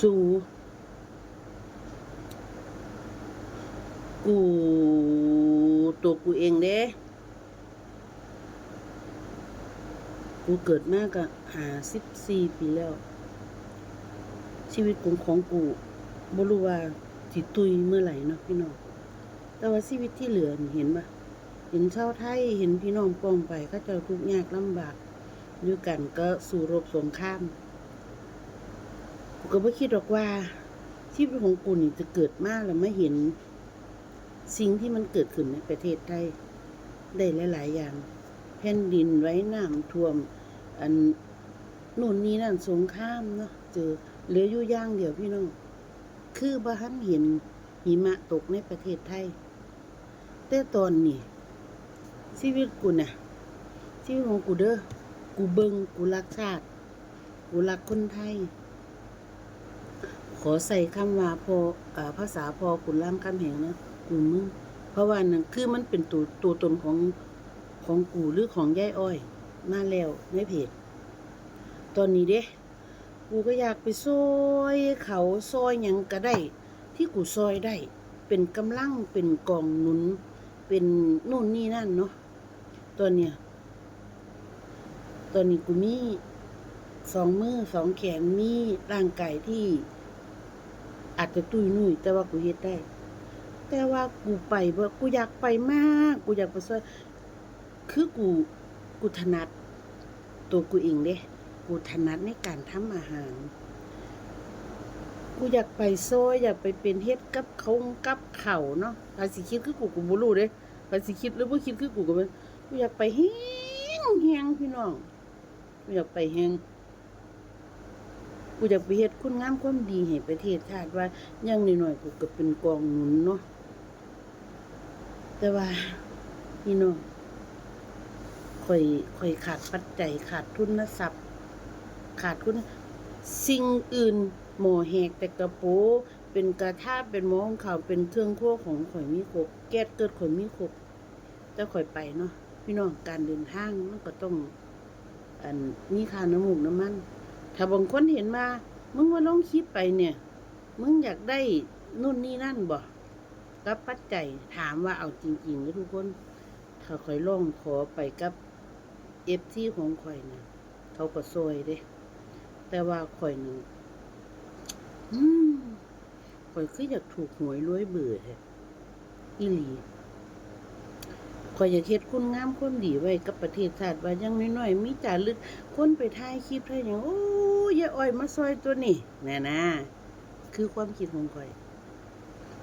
สู่กูตัวกูเองเด้กูเกิดมากอะหาสิบสี่ปีแล้ว ชีวิตของของกูบ่รู้ว่าสิตุยเมื่อไหร่เนาะพี่น้องแต่ว่าชีวิตที่เหลือเห็นปะเห็นชาวไทยเห็นพี่น้องป้องไปเขาเจ้าทุกข์ยากลำบากอยู่กันก็สู่รบสงคราม ก็ไม่คิดหรอกว่าชีวิตของกูนี่จะเกิดมาแล้วไม่เห็น สิ่งที่มันเกิดขึ้นในประเทศไทยได้หลาย ๆ อย่าง แผ่นดินไว้น้ำท่วม อันนู่นนี่นั่นสงครามเนาะเจอเหลืออยู่ย่างเดียวพี่น้อง คือบ้านเห็นหิมะตกในประเทศไทย แต่ตอนนี้ชีวิตกูน่ะชีวิตของกูเด้อกูเบิงกูรักชาติ กูรักคนไทย ขอใส่คำว่าพออ่าภาษาพอขุนล่ามคำแหงนะกูมึงเพราะว่านั่นคือมันเป็นตัวตัวตนของของกูหรือของยายอ้อยมาแล้วในเพจตอนนี้เด้กูก็อยากไปซอยเขาซอยหยังก็ได้ ที่กูซอยได้ เป็นกำลังเป็นกองหนุน เป็นนู่นนี่นั่นเนาะตอนเนี้ยตอนนี้กูมีสองมือสองแขนมีร่างกายที่ อาจจะตุยนุ่ยแต่ว่ากูเฮ็ดได้ แต่ว่ากูไปบ่กูอยากไปมาก กูอยากไปซอยคือกูกูถนัด ตัวกูเองเด้กูถนัดในการทำอาหาร กูอยากไปซอยอยากไปเป็นเฮ็ดกับเขากับเขาเนาะภาษีคิดคือกูกูบ่รู้เด้ภาษีคิดหรือบ่คิดคือกูก็บ่กูอยากไปแฮงแฮงพี่น้องกูอยากไปแฮง กูอยากไปเฮ็ดคุณงามความดีให้ประเทศชาติว่าอย่างน้อยๆกูก็เป็นกองหนุนเนาะแต่ว่าพี่น้องข่อยข่อยขาดปัจจัยขาดทุนทรัพย์ ขาดทุนสิ่งอื่น หมอแหกแต่กระโปเป็นกระทาเป็นหมอของเขาวเป็นเครื่องครัวของข่อยมีครบแก๊สเกิดข่อยมีครบแต่ข่อยไปเนาะพี่น้องการเดินทางมันก็ต้องอันมีค่าน้ำมูกน้ำมัน ถ้าบางคนเห็นมามึงว่าลงคลิปไปเนี่ย มึงอยากได้นู่นนี่นั่นบ่กับปัจจัยถามว่าเอาจริงๆนะทุกคน ถ้าข่อยล่องขอไปกับเอฟที่ของข่อยนะเขาก็ซอยเด้ แต่ว่าข่อยนึงอืมข่อยคืออยากถูกหวยรวยเบื่อแท้อีหลี ขอยอยากเฮ็ดคุณงามคนดีไว้กับประเทศชาติว่าอยังน้อยๆมีจารึกคนไปถ่ายคลิปถ่ายหยังโอ้ยายอ้อยมาซอยตัวนี้แน่นะ คือความคิดของข่อย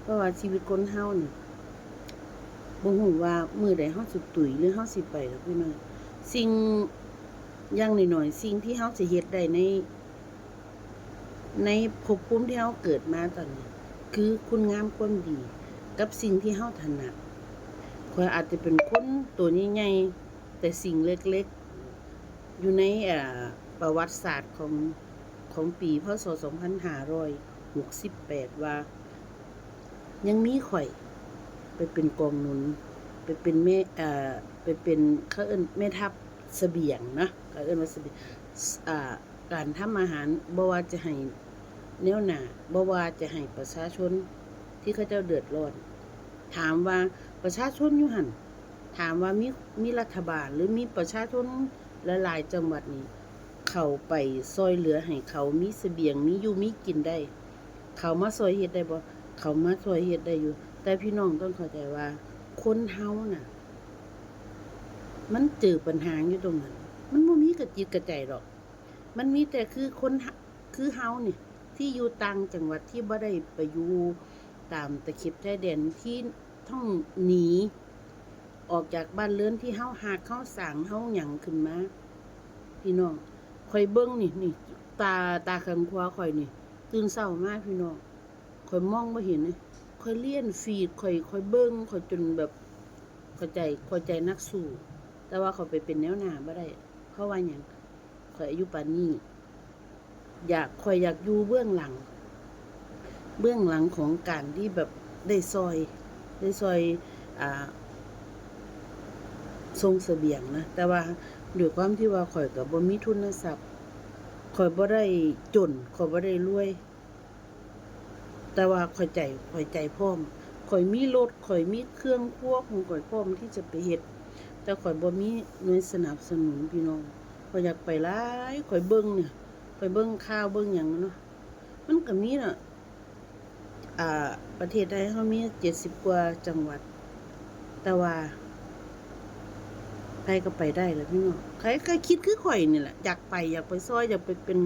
เพราะว่าชีวิตคนเฮานี่บ่ฮู้ว่ามื้อใดเฮาสิตุยหรือเฮาสิไปดอกพี่น้อยสิ่งอย่างน้อยๆสิ่งที่เฮาสิเฮ็ดได้ใน ในภพภูมิที่เฮาเกิดมาตอนนี้ คือคุณงามความดี กับสิ่งที่เฮาถนัด ข่อยอาจจะเป็นคนตัวใหญ่ๆแต่สิ่งเล็กๆ อยู่ในประวัติศาสตร์ของของปีพศ 2568 ว่า ยังมีข่อย ไปเป็นกองหนุน ไปเป็นแม่อ่อไปเป็นเขาเอิ้นแม่ทัพเสบียงนะเขาเอิ้นว่าเสบียงอ่าการทำอาหารบ่ว่าจะให้แนวหนาบ่ว่าจะให้ประชาชนที่เขาเจ้าเดือดร้อน ถามว่า ประชาชนอยู่หันถามว่ามีมีรัฐบาลหรือมีประชาชนลหลายจังหวัดนี้ เขาไปซอยเหลือให้เขามีเสบียงมีอยู่มีกินได้ เขามาซอยเฮ็ดได้บ่เขามาซอยเฮ็ดได้อยู่ แต่พี่น้องต้องเข้าใจว่า คนเฮาน่ะ มันเจอปัญหาอยู่ตรงนั้น มันบ่มีกระจิตกระใจหรอก มันมีแต่คือคนคือเฮาเนี่ยที่อยู่ต่างจังหวัดที่บ่ได้ไปอยู่ตามตะเข็บชายแดนที่ ต้องหนี ออกจากบ้านเรือนที่เฮาหากเฮาสางเฮาหยังขึ้นมาพี่น้องข่อยเบิ่งนี่นี่ตาตาข้างขวาข่อยนี่ ตื่นเช้ามากพี่น้องข่อยมองบ่เห็นเลยข่อยเลียนฟีดข่อยข่อยเบิ่งข่อยจนแบบเข้าใจเข้าใจนักสู้แต่ว่าเขาไปเป็นแนวหน้าบ่ได้ เพราะว่าหยังข่อยอายุปานนี้อยากข่อยอยากอยู่เบื้องหลัง เบื้องหลังของการที่แบบได้ซอย ได้ซอยอ่าทรงเสบียงนะ แต่ว่าด้วยความที่ว่าข่อยกับบ่มีทุนทรัพย์ข่อยบ่ได้จนข่อยบ่ได้รวย แต่ว่าข่อยใจข่อยใจพร้อมข่อยมีรถข่อยมีเครื่องครัวของข่อยพร้อมที่จะไปเฮ็ดแต่ข่อยบ่มีหน่วยสนับสนุนพี่น้องข่อยอยากไปหลายข่อยเบิ่งเนี่ยข่อยเบิ่งข่าวเบิ่งหยังเนาะมันก็มีน่ะอ่า ประเทศไทยเฮามี70กว่าจังหวัด แต่ว่าใครก็ไปได้แหละพี่น้องใครใครคิดคือข่อยนี่แหละอยากไปอยากไปซอยอยากไปเป็น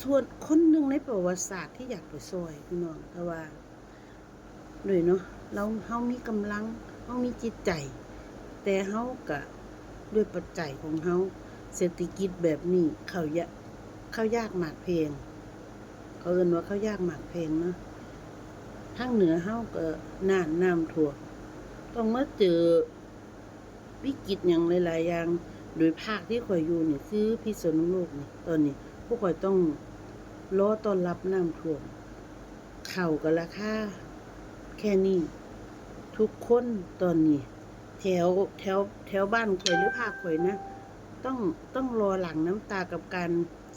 ส่วนคนหนึ่งในประวัติศาสตร์ที่อยากไปซอยพี่น้องแต่ว่าด้วยเนาะเราเฮามีกำลังเฮามีจิตใจ แต่เฮาก็ด้วยปัจจัยของเฮาเศรษฐกิจแบบนี้เขายะเขายากหมากเพลงเขาเอินว่าเขายากหมากเพลงเนาะ ทางเหนือเฮาก็น่านน้ำท่วมต้องมาเจอวิกฤตอย่างหลายๆอย่าง โดยภาคที่ข่อยอยู่นี่คือพิษณุโลกนี่ตอนนี้พวกข่อยต้องรอต้อนรับน้ำท่วมเข้าวก็ราคาแค่นี้ ทุกคนตอนนี้ แถวแถวแถวบ้านข่อยหรือภาคข่อยนะ ต้องต้องรอหลังน้ำตากับการ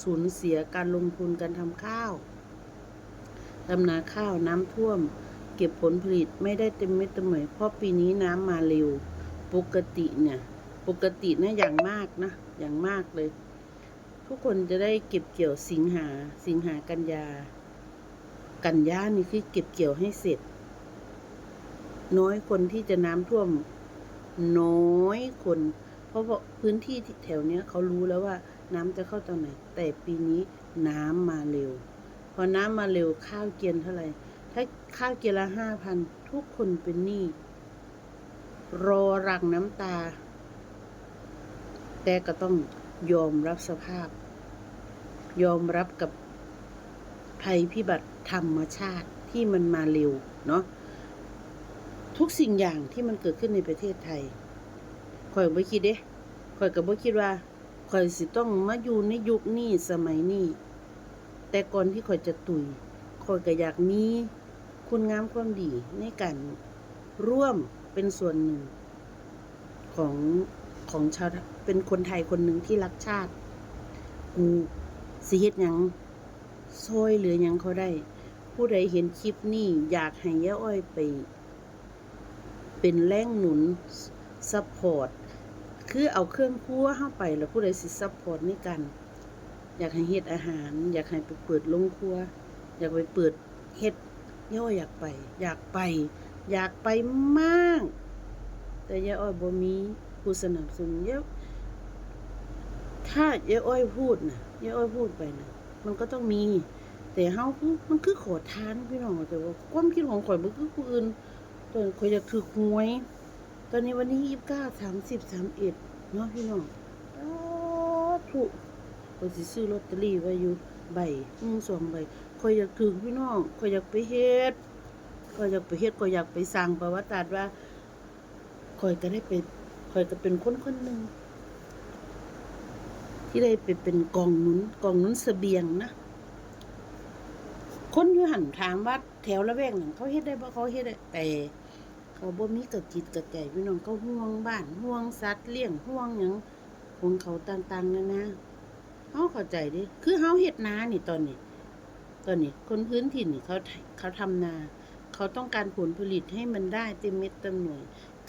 สูญเสียการลงทุนการทำข้าว ทำนาข้าวน้ำท่วม เก็บผลผลิตไม่ได้เต็มเม็ดเต็มหน่วยเพราะปีนี้น้ำมาเร็ว ปกติเนี่ย ปกตินะอย่างมากนะ อย่างมากเลย ทุกคนจะได้เก็บเกี่ยวสิงหา สิงหากันยา กันยานี่คือเก็บเกี่ยวให้เสร็จ น้อยคนที่จะน้ำท่วม น้อยคน เพราะว่าพื้นที่ที่แถวเนี้ยเขารู้แล้วว่าน้ำจะเข้าตอนไหน แต่ปีนี้น้ำมาเร็ว พอน้ำมาเร็วข้าวเกียนเท่าไหร่ ถ้าข้าวเกียนละห้าพันทุกคนเป็นหนี้รอรังน้ำตา แต่ก็ต้องยอมรับสภาพ ยอมรับกับภัยพิบัติธรรมชาติที่มันมาเร็วเนาะทุกสิ่งอย่างที่มันเกิดขึ้นในประเทศไทยข่อยบ่คิดเด้ข่อยก็บ่คิดว่าข่อยสิต้องมาอยู่ในยุคนี้สมัยนี้ แต่ก่อนที่ข่อยจะตุยข่อยก็อยากมีคุณงามความดีในการร่วมเป็นส่วนหนึ่ง ของของชาวเป็นคนไทยคนหนึ่งที่รักชาติ กูสิเฮ็ดหยังซอยเหลือหยังเขาได้ ผู้ใดเห็นคลิปนี้อยากให้ย่าอ้อยไป เป็นแรงหนุนซัพพอร์ตคือเอาเครื่องครัวเข้าไปแล้วผู้ใดสิซัพพอร์ตในการ อยากให้เฮ็ดอาหาร อยากให้ไปเปิดโรงครัว อยากไปเปิดเฮ็ดย่าอ้อยอยากไป อยากไป อยากไปมาก แต่ยาอ้อยบ่มีผู้สนับสนุนเยอะถ้ายาอ้อยพูดนะย่าอ้อยพูดไปนะมันก็ต้องมี แต่เฮาคือมันคือขอทานพี่น้องแต่ว่าความคิดของข่อยมันคือผู้อื่นตอนข่อยอยากถือหวย ตอนนี้วันนี้ยี่สิบเก้าสามสิบสามเอ็ดเนาะพี่น้องอ้าวถูก ข่อยสิซื้อลอตเตอรี่ไว้อยู่ใบหนึ่งสองใบข่อยอยากถือพี่น้องข่อยอยากไปเฮ็ดข่อยอยากไปเฮ็ดข่อยอยากไปสร้างประวัติศาสตร์ว่าข่อยก็ได้ไปข่อยก็เป็นคนคนหนึ่งที่ได้ไปเป็นกองหนุนกองหนุนเสบียงนะคนอยู่หันถามว่าแถวละแวกหนึ่งเขาเฮ็ดได้บ่เขาเฮ็ดได้แต่เขาบ่มีกระจิตกระใจพี่น้องเขาห่วงบ้านห่วงสัตว์เลี้ยงห่วงหยังของเขาต่างๆนานา เฮาเข้าใจดิคือเฮาเฮ็ดนานี่ตอนนี้ ตอนนี้คนพื้นถิ่นนี่เขาเขาทำนา เขาต้องการผลผลิตให้มันได้เต็มเม็ดเต็มหน่วย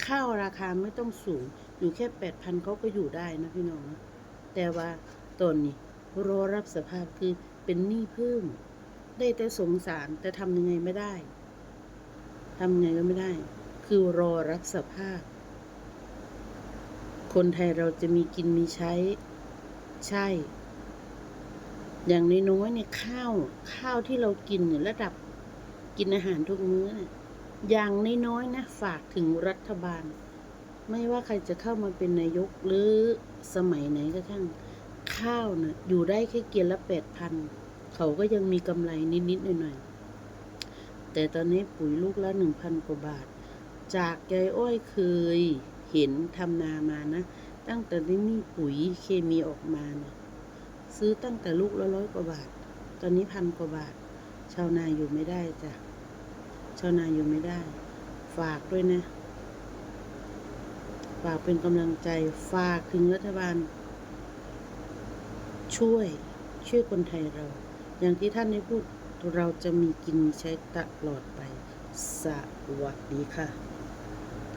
ข้าวราคาไม่ต้องสูง อยู่แค่แปดพันเขาก็อยู่ได้นะพี่น้องนะแต่ว่าตอนนี้รอรับสภาพคือเป็นหนี้เพิ่ม ได้แต่สงสารแต่ทำยังไงไม่ได้ทำยังไงก็ไม่ได้ คือรอรับสภาพ คนไทยเราจะมีกินมีใช้ ใช่ อย่างน้อยๆเนี่ยข้าวข้าวที่เรากินเนี่ยระดับกินอาหารทุกมื้อเนี่ยอย่างน้อยๆนะฝากถึงรัฐบาล ไม่ว่าใครจะเข้ามาเป็นนายกหรือสมัยไหนก็ช่างข้าวนะ่ะอยู่ได้แค่เกียนละแปดพันเขาก็ยังมีกำไรนิดๆหน่อยๆแต่ตอนนี้ปุ๋ยลูกละหนึ่งพันกว่าบาท จากยายอ้อยเคยเห็นทำนามานะ ตั้งแต่ที่มีปุ๋ยเคมีออกมาเนี่ย ซื้อตั้งแต่ลูกละร้อยกว่าบาท ตอนนี้พันกว่าบาท ชาวนาอยู่ไม่ได้จ้ะ ชาวนาอยู่ไม่ได้ ฝากด้วยนะ ฝากเป็นกำลังใจ ฝากถึงรัฐบาล ช่วย ช่วยคนไทยเรา อย่างที่ท่านได้พูด เราจะมีกินมีใช้ตลอดไป สวัสดีค่ะ